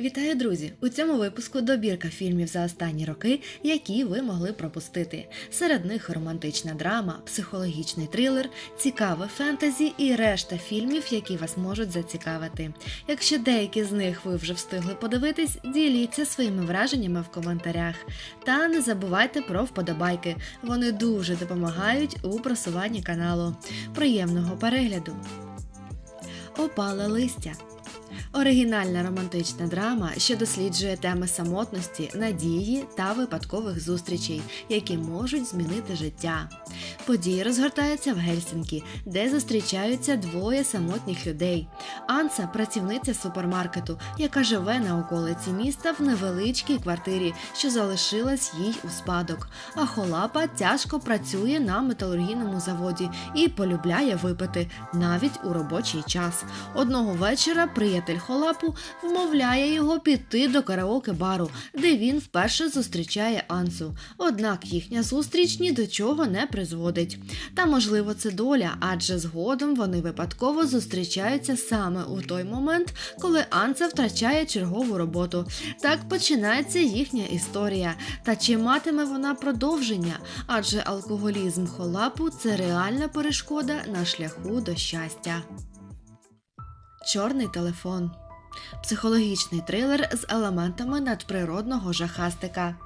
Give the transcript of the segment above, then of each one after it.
Вітаю, друзі! У цьому випуску добірка фільмів за останні роки, які ви могли пропустити. Серед них романтична драма, психологічний трилер, цікаве фентезі і решта фільмів, які вас можуть зацікавити. Якщо деякі з них ви вже встигли подивитись, діліться своїми враженнями в коментарях. Та не забувайте про вподобайки. Вони дуже допомагають у просуванні каналу. Приємного перегляду! Опале листя. Оригінальна романтична драма, що досліджує теми самотності, надії та випадкових зустрічей, які можуть змінити життя. Події розгортаються в Гельсінкі, де зустрічаються двоє самотніх людей. Анса працівниця супермаркету, яка живе на околиці міста в невеличкій квартирі, що залишилась їй у спадок. А Холапа тяжко працює на металургійному заводі і полюбляє випити навіть у робочий час. Одного вечора приятель Холапу вмовляє його піти до караоке бару, де він вперше зустрічає Ансу. Однак їхня зустріч ні до чого не призводить. Та можливо це доля, адже згодом вони випадково зустрічаються саме у той момент, коли Анса втрачає чергову роботу. Так починається їхня історія. Та чи матиме вона продовження? Адже алкоголізм Холапу це реальна перешкода на шляху до щастя. Чорний телефон. Психологічний трилер з елементами надприродного жахастика.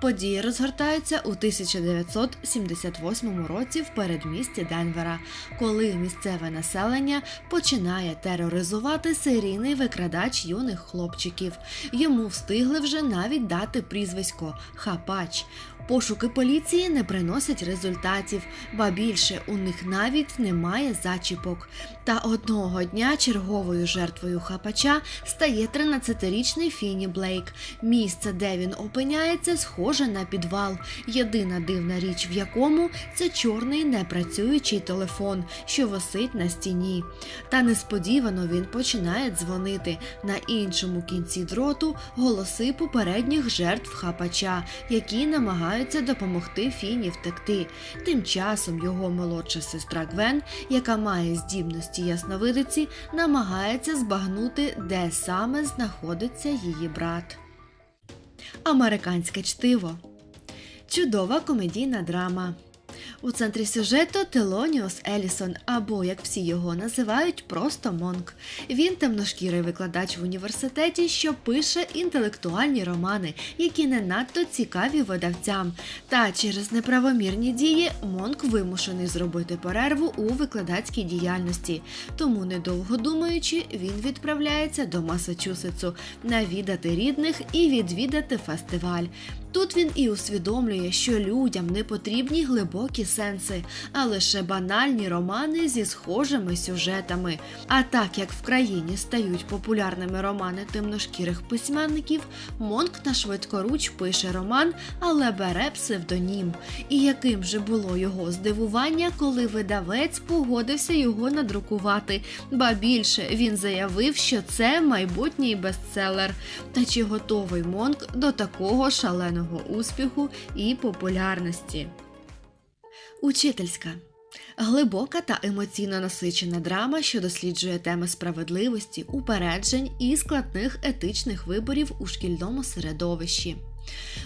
Події розгортаються у 1978 році в передмісті Денвера, коли місцеве населення починає тероризувати серійний викрадач юних хлопчиків. Йому встигли вже навіть дати прізвисько Хапач. Пошуки поліції не приносять результатів, ба більше у них навіть немає зачіпок. Та одного дня черговою жертвою хапача стає 13-річний Фіні Блейк. Місце, де він опиняється, схоже на підвал. Єдина дивна річ, в якому це чорний непрацюючий телефон, що висить на стіні. Та несподівано він починає дзвонити. На іншому кінці дроту голоси попередніх жертв хапача, які намагаються допомогти Фіні втекти. Тим часом його молодша сестра Гвен, яка має здібності ясновидиці, намагається збагнути, де саме знаходиться її брат. Американське чтиво. Чудова комедійна драма. У центрі сюжету Телоніус Елісон, або як всі його називають, просто Монк. Він темношкірий викладач в університеті, що пише інтелектуальні романи, які не надто цікаві видавцям. Та через неправомірні дії Монк вимушений зробити перерву у викладацькій діяльності. Тому, недовго думаючи, він відправляється до Масачусетсу навідати рідних і відвідати фестиваль. Тут він і усвідомлює, що людям не потрібні глибокі сенси, а лише банальні романи зі схожими сюжетами. А так як в країні стають популярними романи темношкірих письменників, Монк на швидкоруч пише роман, але бере псевдонім. І яким же було його здивування, коли видавець погодився його надрукувати. Ба більше він заявив, що це майбутній бестселер. Та чи готовий Монк до такого шаленого успіху і популярності? Учительська. Глибока та емоційно насичена драма, що досліджує теми справедливості, упереджень і складних етичних виборів у шкільному середовищі.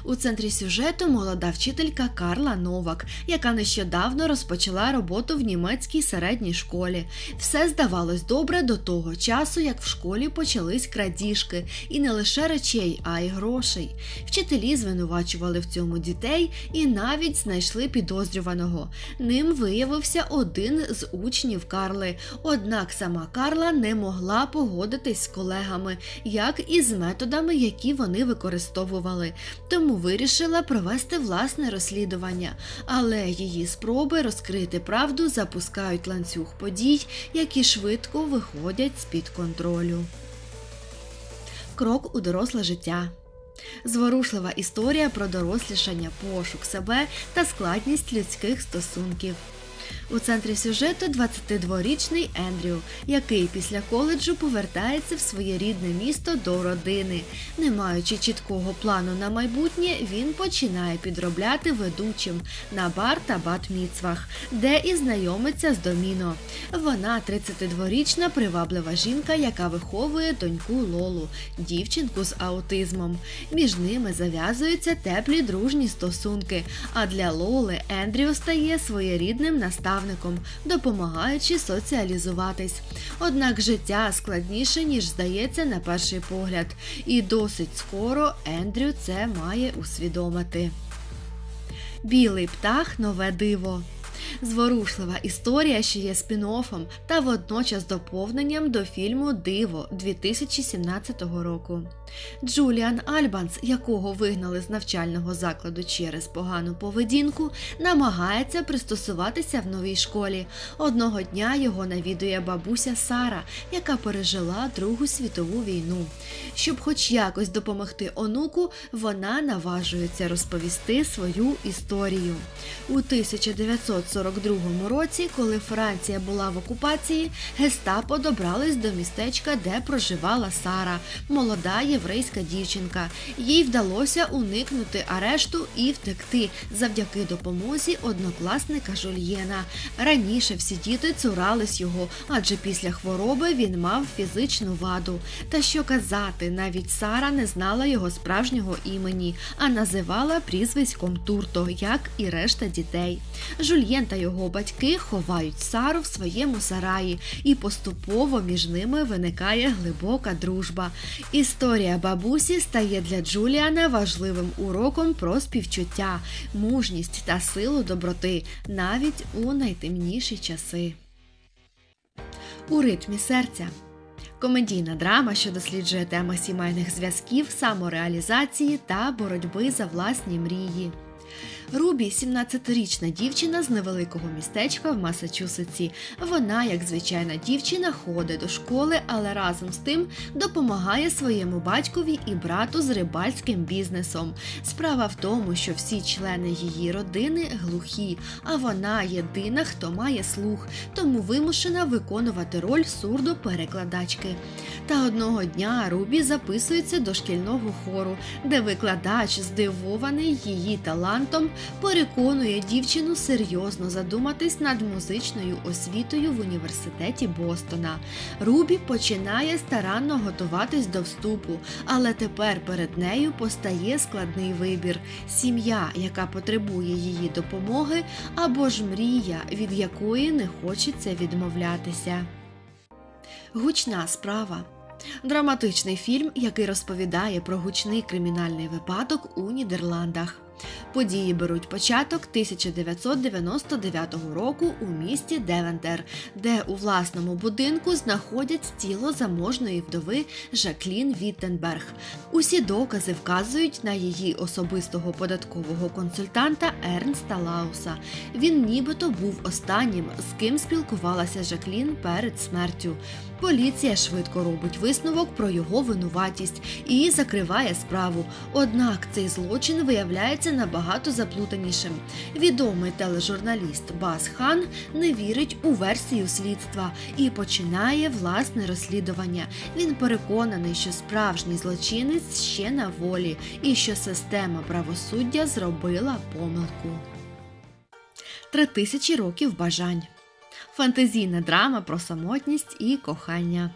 У центрі сюжету молода вчителька Карла Новак, яка нещодавно розпочала роботу в німецькій середній школі. Все здавалось добре до того часу, як в школі почались крадіжки, і не лише речей, а й грошей. Вчителі звинувачували в цьому дітей і навіть знайшли підозрюваного. Ним виявився один з учнів Карли. Однак сама Карла не могла погодитись з колегами, як і з методами, які вони використовували тому вирішила провести власне розслідування, але її спроби розкрити правду запускають ланцюг подій, які швидко виходять з-під контролю. Крок у доросле життя. Зворушлива історія про дорослішання, пошук себе та складність людських стосунків. У центрі сюжету 22-річний Ендрю, який після коледжу повертається в своє рідне місто до родини. Не маючи чіткого плану на майбутнє, він починає підробляти ведучим на бар та бат-міцвах, де і знайомиться з Доміно. Вона 32-річна приваблива жінка, яка виховує доньку Лолу, дівчинку з аутизмом. Між ними зав'язуються теплі дружні стосунки. А для Лоли Ендрю стає своєрідним наставником, допомагаючи соціалізуватись. Однак життя складніше, ніж здається на перший погляд, і досить скоро Ендрю це має усвідомити. Білий птах нове диво. Зворушлива історія, що є спін-оффом та водночас доповненням до фільму Диво 2017 року. Джуліан Альбанс, якого вигнали з навчального закладу через погану поведінку, намагається пристосуватися в новій школі. Одного дня його навідує бабуся Сара, яка пережила Другу світову війну. Щоб хоч якось допомогти онуку, вона наважується розповісти свою історію. У 1942 році, коли Франція була в окупації, гестапо добрались до містечка, де проживала Сара, молода єврейська дівчинка. Їй вдалося уникнути арешту і втекти завдяки допомозі однокласника Жульєна. Раніше всі діти цурались його, адже після хвороби він мав фізичну ваду. Та що казати, навіть Сара не знала його справжнього імені, а називала прізвиськом Турто, як і решта дітей. Жульєн та його батьки ховають Сару в своєму сараї, і поступово між ними виникає глибока дружба. Історія бабусі стає для Джуліана важливим уроком про співчуття, мужність та силу доброти навіть у найтемніші часи. У ритмі серця. Комедійна драма, що досліджує теми сімейних зв'язків, самореалізації та боротьби за власні мрії. Рубі 17-річна дівчина з невеликого містечка в Масачусетсі. Вона, як звичайна дівчина, ходить до школи, але разом з тим допомагає своєму батькові і брату з рибальським бізнесом. Справа в тому, що всі члени її родини глухі, а вона єдина, хто має слух, тому вимушена виконувати роль сурдо-перекладачки. Та одного дня Рубі записується до шкільного хору, де викладач, здивований її талантом, переконує дівчину серйозно задуматись над музичною освітою в університеті Бостона. Рубі починає старанно готуватись до вступу, але тепер перед нею постає складний вибір: сім'я, яка потребує її допомоги, або ж мрія, від якої не хочеться відмовлятися. Гучна справа. Драматичний фільм, який розповідає про гучний кримінальний випадок у Нідерландах. Події беруть початок 1999 року у місті Девентер, де у власному будинку знаходять тіло заможної вдови Жаклін Віттенберг. Усі докази вказують на її особистого податкового консультанта Ернста Лауса. Він нібито був останнім, з ким спілкувалася Жаклін перед смертю. Поліція швидко робить висновок про його винуватість і закриває справу. Однак цей злочин виявляється набагато заплутанішим. Відомий тележурналіст Бас Хан не вірить у версію слідства і починає власне розслідування. Він переконаний, що справжній злочинець ще на волі і що система правосуддя зробила помилку. Три тисячі років бажань. Фантазійна драма про самотність і кохання.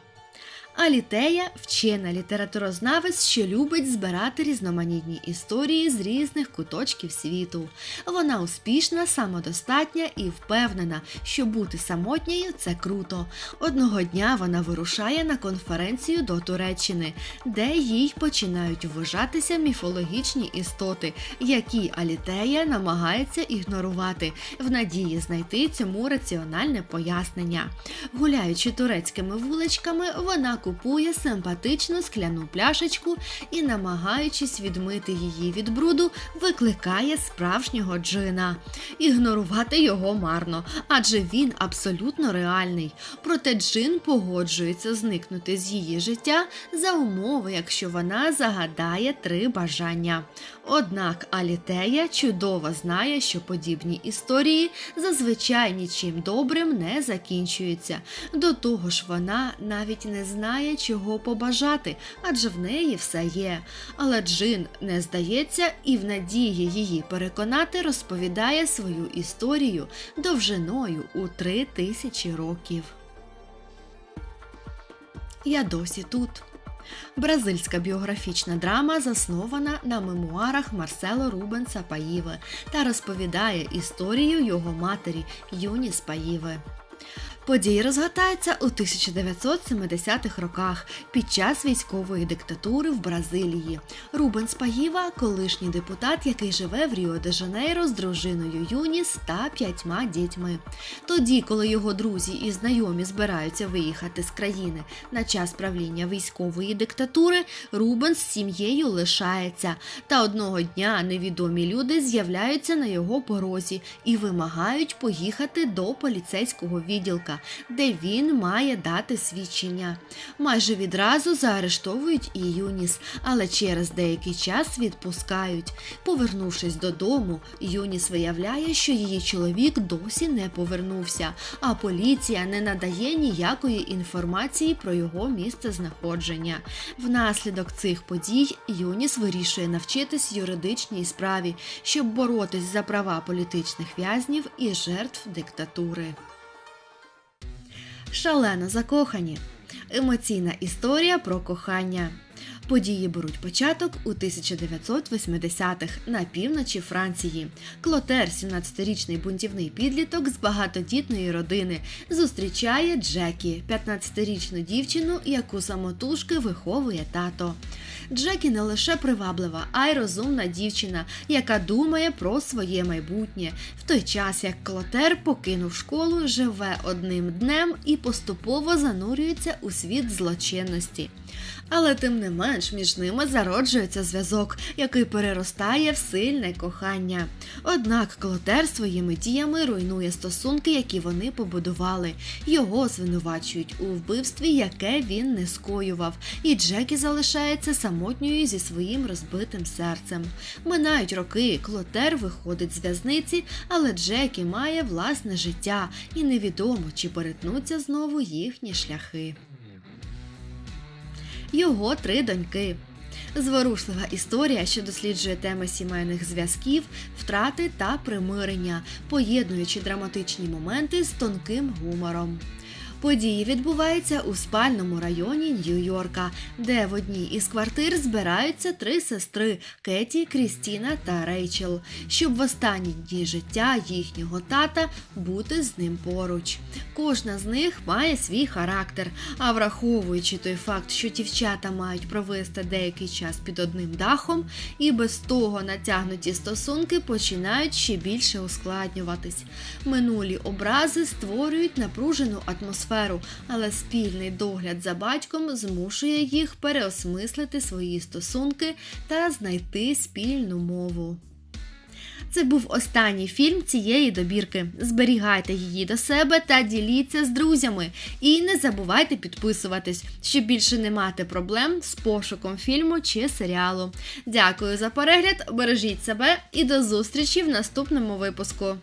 Алітея вчена літературознавець, що любить збирати різноманітні історії з різних куточків світу. Вона успішна, самодостатня і впевнена, що бути самотньою це круто. Одного дня вона вирушає на конференцію до Туреччини, де їй починають вважатися міфологічні істоти, які Алітея намагається ігнорувати, в надії знайти цьому раціональне пояснення. Гуляючи турецькими вуличками, вона купує симпатичну скляну пляшечку і, намагаючись відмити її від бруду, викликає справжнього джина. Ігнорувати його марно, адже він абсолютно реальний. Проте джин погоджується зникнути з її життя за умови, якщо вона загадає три бажання. Однак Алітея чудово знає, що подібні історії зазвичай нічим добрим не закінчуються. До того ж, вона навіть не знає, чого побажати, адже в неї все є. Але Джин не здається і в надії її переконати розповідає свою історію довжиною у три тисячі років. Я досі тут. Бразильська біографічна драма заснована на мемуарах Марсело Рубенса Паїве та розповідає історію його матері Юніс Паїве. Події розгортаються у 1970-х роках під час військової диктатури в Бразилії. Рубенс Паїва – колишній депутат, який живе в Ріо-де-Жанейро з дружиною Юніс та п'ятьма дітьми. Тоді, коли його друзі і знайомі збираються виїхати з країни на час правління військової диктатури, Рубенс з сім'єю лишається. Та одного дня невідомі люди з'являються на його порозі і вимагають поїхати до поліцейського відділка де він має дати свідчення. Майже відразу заарештовують і Юніс, але через деякий час відпускають. Повернувшись додому, Юніс виявляє, що її чоловік досі не повернувся, а поліція не надає ніякої інформації про його місце знаходження. Внаслідок цих подій Юніс вирішує навчитись юридичній справі, щоб боротись за права політичних в'язнів і жертв диктатури. Шалено закохані. Емоційна історія про кохання. Події беруть початок у 1980-х на півночі Франції. Клотер, 17-річний бунтівний підліток з багатодітної родини, зустрічає Джекі, 15-річну дівчину, яку самотужки виховує тато. Джекі не лише приваблива, а й розумна дівчина, яка думає про своє майбутнє, в той час як Клотер покинув школу, живе одним днем і поступово занурюється у світ злочинності. Але тим не менш між ними зароджується зв'язок, який переростає в сильне кохання. Однак Клотер своїми діями руйнує стосунки, які вони побудували. Його звинувачують у вбивстві, яке він не скоював, і Джекі залишається самотньою зі своїм розбитим серцем. Минають роки, Клотер виходить з в'язниці, але Джекі має власне життя, і невідомо, чи перетнуться знову їхні шляхи його три доньки. Зворушлива історія, що досліджує теми сімейних зв'язків, втрати та примирення, поєднуючи драматичні моменти з тонким гумором. Події відбуваються у спальному районі Нью-Йорка, де в одній із квартир збираються три сестри Кеті, Крістіна та Рейчел, щоб в останні дні життя їхнього тата бути з ним поруч. Кожна з них має свій характер. А враховуючи той факт, що дівчата мають провести деякий час під одним дахом, і без того натягнуті стосунки починають ще більше ускладнюватись. Минулі образи створюють напружену атмосферу атмосферу, але спільний догляд за батьком змушує їх переосмислити свої стосунки та знайти спільну мову. Це був останній фільм цієї добірки. Зберігайте її до себе та діліться з друзями. І не забувайте підписуватись, щоб більше не мати проблем з пошуком фільму чи серіалу. Дякую за перегляд, бережіть себе і до зустрічі в наступному випуску.